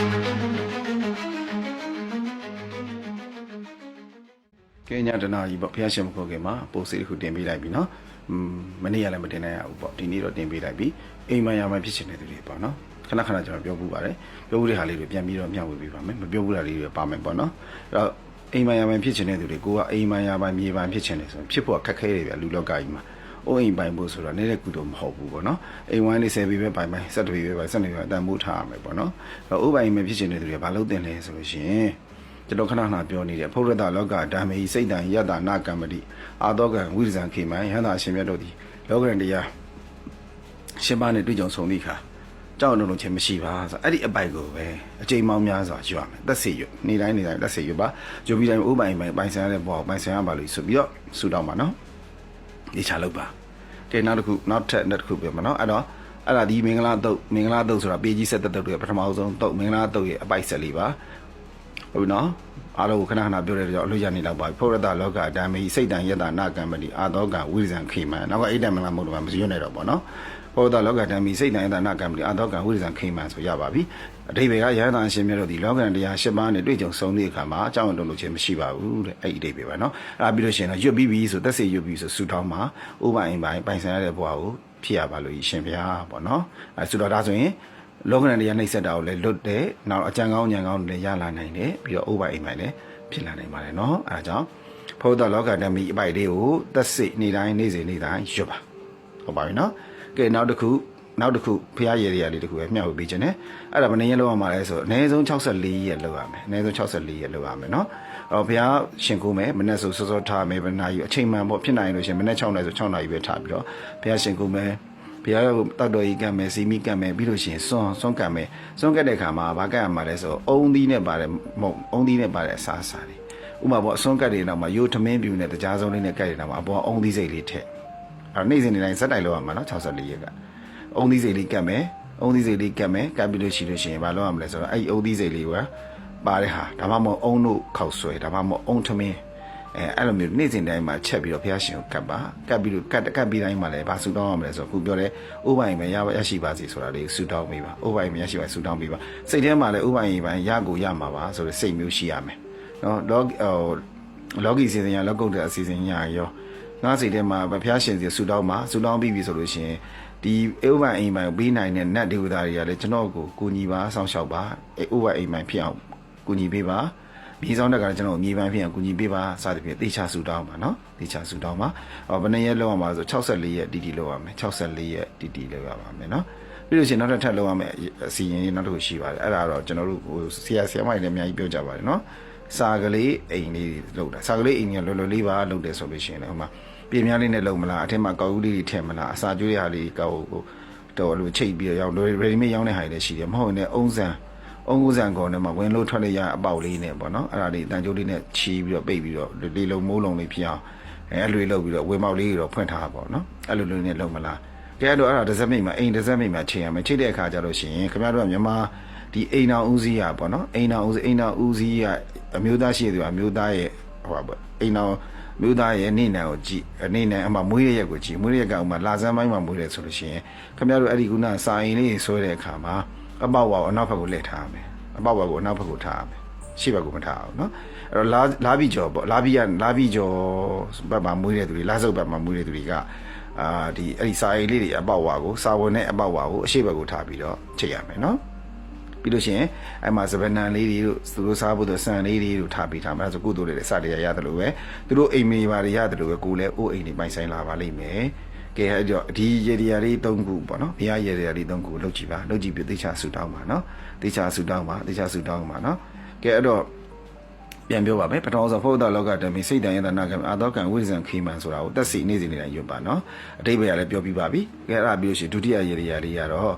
ကဲညတနာကြီးပေါ့ဖះရှင်မခေါ်ခင်မှာပိုစေးတစ်ခုတင်ပေးလိုက်ပြီနော်မနေ့ကလည်းမတင်နိုင်ရဘူးပေါ့ဒီနေ့တော့တင်ပေးလိုက်ပြီအိမ်မရမှဖြစ်ချင်တဲ့သူတွေပေါ့နော်ခဏခဏကျွန်တော်ပြောပူပါတယ်ပြောပူတဲ့ဟာလေးတွေပြန်ပြီးတော့မျှဝေပေးပါမယ်မပြောပူတာလေးတွေပါမယ်ပေါ့နော်အဲ့တော့အိမ်မရမှဖြစ်ချင်တဲ့သူတွေကိုကအိမ်မရမှမြေပါဖြစ်ချင်တယ်ဆိုရင်ဖြစ်ဖို့ခက်ခဲတယ်ဗျလူလောကကြီးမှာ အိုးအိမ်ပိုင်ဖို့ဆိုတော့နေတဲ့ကုသိုလ်မဟုတ်ဘူးပေါ့နော်အိမ်ဝိုင်းလေး10ပေပဲပိုင်ပိုင်7ပေပဲပိုင်7ပေပဲအတန်မိုးထားရမယ်ပေါ့နော်အဲ့တော့အိုးပိုင်မဖြစ်ချင်တဲ့သူတွေကဘာလုပ်တင်လဲဆိုလို့ရှိရင်ကျွန်တော်ခဏခဏပြောနေတဲ့ဖုရဒလောကဓမ္မေစိတ်တံယတ္တနာကမ္မတိအာတောကံဝိရဇံခေမံယန္တာအရှင်မြတ်တို့သည်လောကရန်တရားရှင်ပါနဲ့တွေ့ကြုံဆုံသည့်အခါကြောက်လုံးလုံးချင်းမရှိပါဆိုအဲ့ဒီအပိုက်ကိုပဲအချိန်မောင်းများစွာရွရမယ်သက်စေရွနေတိုင်းနေတိုင်းသက်စေရွပါကြိုပြီးတိုင်းဥပိုင်ပိုင်ပိုင်ဆိုင်ရတဲ့ဘောပိုင်ဆိုင်ရပါလို့ဆိုပြီးတော့ဆူတောင်းပါနော် ဒီချလောက်ပါကဲနောက်တစ်ခုနောက်ထပ်နောက်တစ်ခုပြောမှာနော်အဲ့တော့အဲ့ဒါဒီမင်္ဂလာတုတ်မင်္ဂလာတုတ်ဆိုတာပေကြီးဆက်တက်တုတ်တွေပထမဆုံးတုတ်မင်္ဂလာတုတ်ရဲ့အပိုက်ဆက်လေးပါဟုတ်ပြီနော်အားလုံးကိုခဏခဏပြောတဲ့ကြောင့်အလို့ရနေတော့ပါပြီဖောရတလောကဓမ္မေစိတ်တံယတ္တနာကံမတိအာတောကဝိရဇံခိမံနောက်ကအိတ္တမင်္ဂလာမဟုတ်တော့မစရွနေတော့ပေါ့နော် ပောဒလောကဓမ္မီစိတ်နိုင်သနာကံမတိအတောကံဝိရဇံခိမံဆိုရပါပြီအဓိပ္ပာယ်ကရဟန္တာအရှင်မြတ်တို့ဒီလောကဓမ္မတရား၈ပါးနဲ့တွေ့ကြုံဆုံးတဲ့အခါမှာအကြောင်းတုံ့လို့ခြင်းမရှိပါဘူးတဲ့အဲ့ဒီအဓိပ္ပာယ်ပါနော်အဲ့ဒါပြီးလို့ရှိရင်တော့ရွတ်ပြီးပြီဆိုသက်စေရွတ်ပြီးဆိုဆူထောင်းမှာဥပအိမ်ပိုင်းပိုင်ဆိုင်ရတဲ့ဘဝကိုဖြစ်ရပါလို့ရှင်ဗျာပေါ့နော်အဲဆိုတော့ဒါဆိုရင်လောကနဲ့တရားနှိမ့်ဆက်တာကိုလည်းလွတ်တယ်နောက်အကြံကောင်းဉာဏ်ကောင်းတွေလည်းရလာနိုင်တယ်ပြီးတော့ဥပအိမ်ပိုင်းလည်းဖြစ်လာနိုင်ပါတယ်နော်အဲဒါကြောင့်ဘုဒ္ဓလောကဓမ္မီအပိုက်လေးကိုသက်စိနေတိုင်းနေစဉ်နေတိုင်းရွတ်ပါဟုတ်ပါပြီနော် ကဲနောက်တစ်ခုနောက်တစ်ခုဖရားရည်ရည်လေးတစ်ခုပဲမျှဝေပေးခြင်းနဲ့အဲ့ဒါမနေရလောက်ရမှာလဲဆိုအနည်းဆုံး64ရက်လောက်ရမယ်အနည်းဆုံး64ရက်လောက်ရမယ်เนาะအော်ဘုရားရှင်ကိုမယ်မနေ့ဆိုစောစောထားမယ်ဗနာကြီးအချိန်မှန်ပေါ့ဖြစ်နိုင်လို့ရှင်မနေ့6နိုင်ဆို6နိုင်ပဲထားပြီးတော့ဘုရားရှင်ကိုမယ်ဘုရားကိုတောက်တော်ကြီးကတ်မယ်စီမီကတ်မယ်ပြီးလို့ရှိရင်စွန်းစွန်းကတ်မယ်စွန်းကတ်တဲ့ခါမှာဘာကတ်ရမှာလဲဆိုအုံသီးနဲ့ပါတယ်မဟုတ်အုံသီးနဲ့ပါတယ်အစားအစာတွေဥပမာပေါ့အစွန်းကတ်တွေတော့မှရိုးထမင်းပြူနဲ့တကြားစုံလေးနဲ့ကတ်ရတာမှာအပေါ်အုံသီးစိတ်လေးထည့် အဲ့နေ့စဉ်နေ့တိုင်းဇက်တိုင်လောက်ရမှာနော်64ရက်ကအုံသီးစိတ်လေးကတ်မယ်အုံသီးစိတ်လေးကတ်မယ်ကတ်ပြီးလို့ရှိလို့ရှိရင်ဘာလုပ်ရမလဲဆိုတော့အဲ့ဒီအုံသီးစိတ်လေးကပါတဲ့ဟာဒါမှမဟုတ်အုံတို့ခောက်ဆွဲဒါမှမဟုတ်အုံထမင်းအဲအဲ့လိုမျိုးနေ့စဉ်တိုင်းမှာချက်ပြီးတော့ဘုရားရှင်ကိုကတ်ပါကတ်ပြီးတော့ကတ်ကတ်ပြီးတိုင်းမှာလည်းဘာဆူတောင်းရမလဲဆိုတော့ခုပြောတဲ့ဥပိုင်ပဲရပါရရှိပါစေဆိုတာလေးဆူတောင်းပေးပါဥပိုင်ပဲရရှိပါဆူတောင်းပေးပါစိတ်ထဲမှာလည်းဥပိုင်ပိုင်းရကိုရမှာပါဆိုတဲ့စိတ်မျိုးရှိရမယ်နော်လောဟိုလောကီစီစဉ်ရလောကုတ်တဲ့အစီအစဉ်ညာရော ငါးစိတ်ထဲမှာဘုရားရှင်စီဆူတောင်းပါဆူတောင်းပြီးပြီဆိုလို့ရှိရင်ဒီဥပ္ပအိမ်ပိုင်ပေးနိုင်တဲ့နတ်ဒေဝတာတွေကလည်းကျွန်တော်ကိုကူညီပါစောင့်ရှောက်ပါအဲဥပ္ပအိမ်ပိုင်ဖြစ်အောင်ကူညီပေးပါမြေဆောင်တက်ကလည်းကျွန်တော်ကိုမြေပိုင်ဖြစ်အောင်ကူညီပေးပါစသဖြင့်တေချာဆူတောင်းပါနော်တေချာဆူတောင်းပါဟောဘယ်နှစ်ရက်လောက်ရမှာဆို64ရက်တီတီလောက်ရမယ်64ရက်တီတီလောက်ရပါမယ်နော်ပြီးလို့ရှိရင်နောက်တစ်ထပ်လောက်ရမယ်အစီရင်နောက်တစ်ခုရှိပါတယ်အဲ့ဒါတော့ကျွန်တော်တို့ဟိုဆရာဆရာမတွေလည်းအများကြီးပြောကြပါတယ်နော် စာကလေးအိမ်လေးလောက်တာစာကလေးအိမ်ကြီးလောလောလေးပါလောက်တယ်ဆိုလို့ရှိရင်လည်းဟိုမှာပြင်များလေးနဲ့လုံမလားအထက်မှာကောက်ဦးလေးတွေထည့်မလားအစာကျွေးရဟာလေးကောက်ကိုတော့လို့ချိတ်ပြီးတော့ရောက် ready made ရောင်းတဲ့ဟာတွေလည်းရှိတယ်မဟုတ်ရင်လည်းအုံးစံအုံးကူးစံကောနဲ့မှဝင်လို့ထွက်လို့ရအပေါက်လေးနဲ့ပေါ့နော်အဲ့ဒါလေးတန်ကြိုးလေးနဲ့ချီပြီးတော့ပိတ်ပြီးတော့လေလုံမိုးလုံလေးဖြစ်အောင်အဲအဲ့လိုလုပ်ပြီးတော့ဝေမောက်လေးတွေတော့ဖွင့်ထားပါပေါ့နော်အဲ့လိုလိုနဲ့လုံမလားကဲတော့အဲ့ဒါတစ်စက်မိတ်မှာအိမ်တစ်စက်မိတ်မှာချိန်ရမယ်ချိန်တဲ့အခါကျတော့ရှင်ခင်ဗျားတို့ကမြန်မာ ဒီအိမ်တော်ဦးစီးရပေါ့နော်အိမ်တော်ဦးစီးအိမ်တော်ဦးစီးရအမျိုးသားရှိတယ်အမျိုးသားရဲ့ဟိုပါပေါ့အိမ်တော်မြို့သားရဲ့နေနံကိုကြည့်အနေနဲ့အမှမွေးရရက်ကိုကြည့်မွေးရရက်ကဥမာလာစမ်းပိုင်းမှာမွေးတယ်ဆိုလို့ရှိရင်ခင်ဗျားတို့အဲ့ဒီကုနာစာရင်လေးဆွဲတဲ့အခါမှာအပေါက်ဝါကိုအနောက်ဘက်ကိုလှည့်ထားရမယ်အပေါက်ဝါကိုအနောက်ဘက်ကိုထားရမယ်ရှေ့ဘက်ကိုမထားအောင်နော်အဲ့တော့လာလာပြီးကျော်ပေါ့လာပြီးကလာပြီးကျော်ဘက်မှာမွေးတဲ့သူတွေလာစုပ်ဘက်မှာမွေးတဲ့သူတွေကအာဒီအဲ့ဒီစာရင်လေးတွေအပေါက်ဝါကိုစာဝင်တဲ့အပေါက်ဝါကိုအရှေ့ဘက်ကိုထားပြီးတော့ချိန်ရမယ်နော် ပြီးလို့ရှိရင်အဲ့မှာစပနန်လေးတွေတို့သူတို့စားဖို့တော့ဆန်လေးတွေတို့ထားပေးထားမှာဆိုကုသိုလ်တွေစတရားရတယ်လို့ပဲသူတို့အိမ်မေပါတွေရတယ်လို့ပဲကိုလည်းအိုးအိမ်တွေပိုင်ဆိုင်လာပါလိမ့်မယ်ကဲအဲ့တော့ဒီရေဒီယာလေး၃ခုပေါ့နော်ဘုရားရေဒီယာလေး၃ခုလောက်ကြည့်ပါလောက်ကြည့်ပြီးသေချာဆူတောင်းပါနော်သေချာဆူတောင်းပါသေချာဆူတောင်းပါနော်ကဲအဲ့တော့ ပြန်ပြောပါမယ်ပထမဆုံးဖုဒ္ဓလောကတမီစိတ်တန်ယတနာကံအာသောကံဝိဇံခိမန်ဆိုတာကိုတက်စီနေစီနေတိုင်းရွတ်ပါနော်အတိပ္ပယ်ကလည်းပြောပြပါပြီကဲအဲ့ဒါပြီးလို့ရှိရင်ဒုတိယရေဒီယာလေးကတော့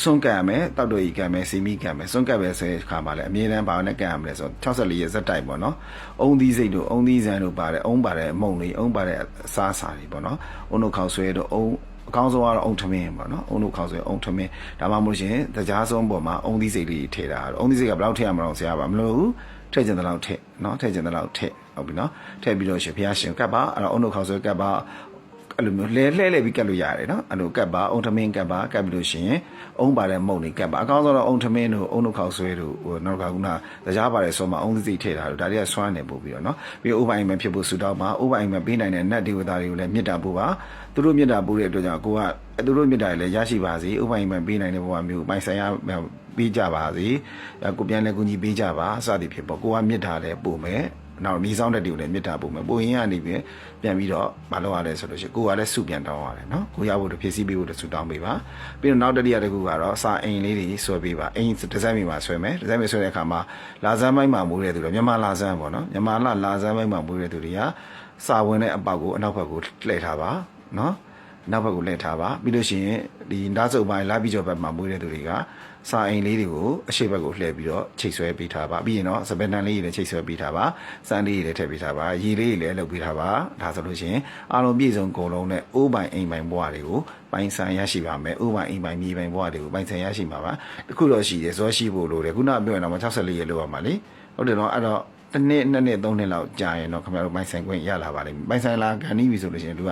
စွန့်ကံမယ်တောက်တော်ကြီးကံမယ်စီမီကံမယ်စွန့်ကံပဲဆိုတဲ့ခါမှာလည်းအမြဲတမ်းဘာနဲ့ကံရမလဲဆို64ရက်ဇက်တိုက်ပေါ့နော်အုံသီးစိတ်တို့အုံသီးဇံတို့ပါတယ်အုံပါတယ်အမုံလေးအုံပါတယ်အစားအစာတွေပေါ့နော်အုံတို့ခေါက်ဆွဲတို့အုံအကောင်းဆုံးကတော့အုံထမင်းပေါ့နော်အုံတို့ခေါက်ဆွဲအုံထမင်းဒါမှမဟုတ်ရှင်တကြားဆုံးပေါ်မှာအုံသီးစိတ်လေးထည့်တာအုံသီးစိတ်ကဘယ်လောက်ထည့်ရမလဲဆရာပါမလို့ဘူး ထည့်ကျင်တဲ့လောက်ထည့်နော်ထည့်ကျင်တဲ့လောက်ထည့်ဟုတ်ပြီနော်ထည့်ပြီးတော့ရှင်ဘုရားရှင်ကပ်ပါအဲ့တော့အုံတို့ခေါက်ဆွဲကပ်ပါကအဲ့လိုမျိုးလဲလှဲလဲပြီးကတ်လို့ရတယ်နော်အဲ့လိုကတ်ပါအုံထမင်းကတ်ပါကတ်ပြီးလို့ရှိရင်အုံပါတဲ့မုံတွေကတ်ပါအကောင်းဆုံးတော့အုံထမင်းတို့အုံတို့ခောက်ဆွဲတို့ဟိုနောက်ကခုနတရားပါတဲ့ဆောမှာအုံသစီထည့်တာတို့ဒါတွေကဆွမ်းနေပို့ပြီးတော့နော်ပြီးဥပိုင်မဖြစ်ဖို့ဆူတောင်းပါဥပိုင်မပေးနိုင်တဲ့နတ်ဒေဝတာတွေကိုလည်းမေတ္တာပို့ပါသူတို့မေတ္တာပို့တဲ့အတွက်ကြောင့်ကိုကသူတို့မေတ္တာတွေလည်းရရှိပါစေဥပိုင်မပေးနိုင်တဲ့ဘဝမျိုးပိုင်ဆိုင်ရပေးကြပါစေကိုပြန်လည်းကူညီပေးကြပါစသည်ဖြစ်ပေါ့ကိုကမေတ္တာလည်းပို့မယ်နောက်မြေဆောင်တဲ့တူလည်းမေတ္တာပို့မယ်ပို့ရင်ကနေပြီးပြန်ပြီးတော့မလုပ်ရလဲဆိုလို့ရှိရင်ကိုကလည်းစုပြန်တောင်းရတယ်နော်ကိုရဖို့တဖြည့်ဆည်းပေးဖို့တဆူတောင်းပေးပါပြီးတော့နောက်တတိယတစ်ခုကတော့စာအိမ်လေးတွေဆွဲပေးပါအိမ်ဒီဇိုင်းမိမှာဆွဲမယ်ဒီဇိုင်းမိဆွဲတဲ့အခါမှာလာဇန်းပိုင်းမှာမူးတဲ့သူတွေမြန်မာလာဇန်းပေါ့နော်မြန်မာလာလာဇန်းပိုင်းမှာမူးတဲ့သူတွေကစာဝင်တဲ့အပေါက်ကိုအနောက်ဘက်ကိုလှည့်ထားပါနော် နောက်ဘက်ကိုလှည့်ထားပါပြီးလို့ရှိရင်ဒီနားစုပ်ပိုင်းလာပြီးကျော်ဘက်မှာမွေးတဲ့သူတွေကစာအိမ်လေးတွေကိုအရှိတ်ဘက်ကိုလှည့်ပြီးတော့ချိတ်ဆွဲပေးထားပါပြီးရင်တော့စပယ်တန်လေးတွေလည်းချိတ်ဆွဲပေးထားပါစမ်းလေးတွေလည်းထည့်ပေးထားပါရေလေးတွေလည်းလုပ်ပေးထားပါဒါဆိုလို့ရှိရင်အားလုံးပြည့်စုံကုန်လုံးနဲ့အိုးပိုင်အိမ်ပိုင်ဘဝတွေကိုပိုင်ဆိုင်ရရှိပါမယ်အိုးပိုင်အိမ်ပိုင်မြေပိုင်ဘဝတွေကိုပိုင်ဆိုင်ရရှိမှာပါတခုတော့ရှိတယ်ဇောရှိဖို့လိုတယ်ခုနကပြောရင်တော့64ရေလောက်ပါမှာလေဟုတ်တယ်နော်အဲ့တော့ တစ်နှစ်နှစ်နှစ်သုံးနှစ်လောက်ကြာရင်တော့ခင်ဗျားတို့ပိုင်ဆိုင်ခွင့်ရလာပါလိမ့်မယ်ပိုင်ဆိုင်လာကန်နီးပြီဆိုလို့ရှိရင်သူက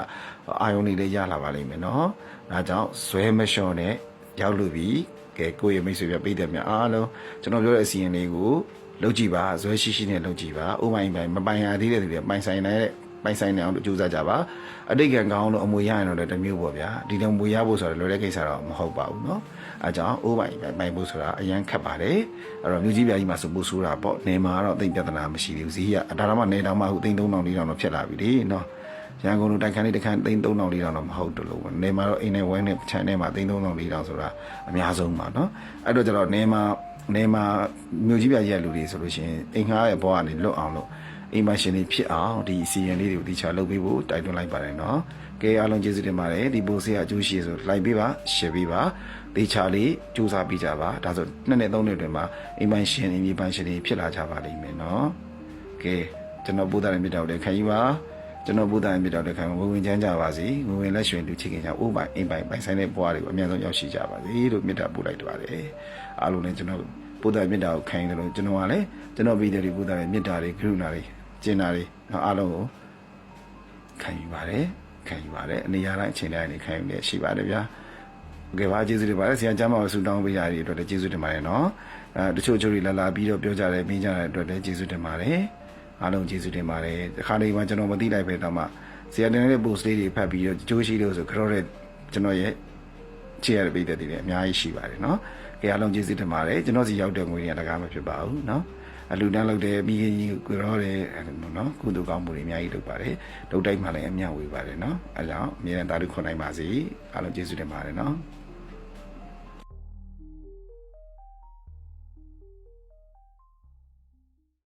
အာယုန်လေးလေးရလာပါလိမ့်မယ်နော်ဒါကြောင့်ဇွဲမလျှော့နဲ့ရောက်လို့ပြီကဲကိုယ့်ရဲ့မိတ်ဆွေပြပေးတယ်များအားလုံးကျွန်တော်ပြောတဲ့အစီအရင်လေးကိုလုပ်ကြည့်ပါဇွဲရှိရှိနဲ့လုပ်ကြည့်ပါဥပိုင်ပိုင်မပိုင်ရသေးတဲ့သူတွေပိုင်ဆိုင်နေတဲ့ ပိုင်ဆိုင်နေအောင်လို့ကြိုးစားကြပါအတိတ်ကံကောင်းလို့အမွေရရင်တော့လည်းတစ်မျိုးပေါ့ဗျာဒီလိုမွေရဖို့ဆိုတော့လွယ်တဲ့ကိစ္စတော့မဟုတ်ပါဘူးเนาะအဲကြောင့်အိုးပိုင်ပိုင်ဖို့ဆိုတာအရန်ခက်ပါတယ်အဲ့တော့မြို့ကြီးပြကြီးမှာဆိုပို့ဆိုးတာပေါ့နေမှာတော့တိတ်ပြဿနာမရှိဘူးဈေးကအတားတော့မှနေတောင်မှဟိုသိန်း3000 4000တော့ဖြစ်လာပြီလေเนาะရန်ကုန်လိုတိုက်ခန်းလေးတစ်ခန်းသိန်း3000 4000တော့မဟုတ်တလို့ပေါ့နေမှာတော့အိမ်နဲ့ဝိုင်းနဲ့ခြံထဲမှာသိန်း3000 4000ဆိုတာအများဆုံးပါเนาะအဲ့တော့ကျတော့နေမှာနေမှာမြို့ကြီးပြကြီးရဲ့လူတွေဆိုလို့ရှိရင်အိမ်ငှားရဲ့ဘဝကနေလွတ်အောင်လို့ အိမ်မရှင်တွေဖြစ်အောင်ဒီအစီအရင်လေးတွေကိုတခြားလုပ်ပေးဖို့တိုက်တွန်းလိုက်ပါတယ်နော်ကဲအားလုံးကျေးဇူးတင်ပါတယ်ဒီပိုစေးကအကျိုးရှိဆိုလိုက်ပေးပါ share ပေးပါတေချာလေးစူးစမ်းပေးကြပါဒါဆိုနှစ်နဲ့သုံးနှစ်တွင်မှာအိမ်မရှင်တွေမြေပန်းရှင်တွေဖြစ်လာကြပါလိမ့်မယ်နော်ကဲကျွန်တော်ဘုရားရဲ့မြတ်တော်လည်းခံယူပါကျွန်တော်ဘုရားရဲ့မြတ်တော်လည်းခံဝင်ဝင်ချမ်းကြပါစေဝင်ဝင်လက်ရှင်လူချစ်ခင်ကြအိုးပိုင်အိမ်ပိုင်ပိုင်ဆိုင်တဲ့ဘဝတွေကိုအများဆုံးရောက်ရှိကြပါစေလို့မြတ်တာပို့လိုက်ပါတယ်အားလုံးလည်းကျွန်တော်ဘုရားမြတ်တာကိုခံယူတယ်လို့ကျွန်တော်ကလည်းကျွန်တော်ပြည်သူတွေဘုရားရဲ့မြတ်တာတွေကရုဏာတွေ ကျင်တာတွေအားလုံးကိုခံယူပါတယ်ခံယူပါတယ်အနေရတိုင်းအချိန်တိုင်းနေခံယူနေရှိပါတယ်ဗျာโอเคပါကျေးဇူးတင်ပါတယ်ဆရာကျမ်းပါဆူတောင်းပေးရတဲ့အတွက်လည်းကျေးဇူးတင်ပါတယ်နော်အဲတချို့ချို့တွေလာလာပြီးတော့ပြောကြတယ်မင်းကြတဲ့အတွက်လည်းကျေးဇူးတင်ပါတယ်အားလုံးကျေးဇူးတင်ပါတယ်ဒီခါလေးမှကျွန်တော်မသိလိုက်ပဲတော့မှဆရာတင်တဲ့ post လေးတွေဖတ်ပြီးတော့ကြိုးရှိလို့ဆိုကြောတဲ့ကျွန်တော်ရဲ့ချစ်ရတဲ့ပြည်သက်တွေလည်းအများကြီးရှိပါတယ်နော်ကြအားလုံးကျေးဇူးတင်ပါတယ်ကျွန်တော်စီရောက်တဲ့ငွေတွေကတကားမဖြစ်ပါဘူးနော် အလူတန်းလုပ်တယ်မိခင်ကြီးကိုရောတယ်နော်ကုသိုလ်ကောင်းမှုတွေအများကြီးလုပ်ပါတယ်လုပ်တိုက်မှလည်းအမြတ်ဝေပါတယ်နော်အဲကြောင့်အမြဲတမ်းတာလူခွန်နိုင်ပါစေအားလုံးကျေးဇူးတင်ပါတယ်နော်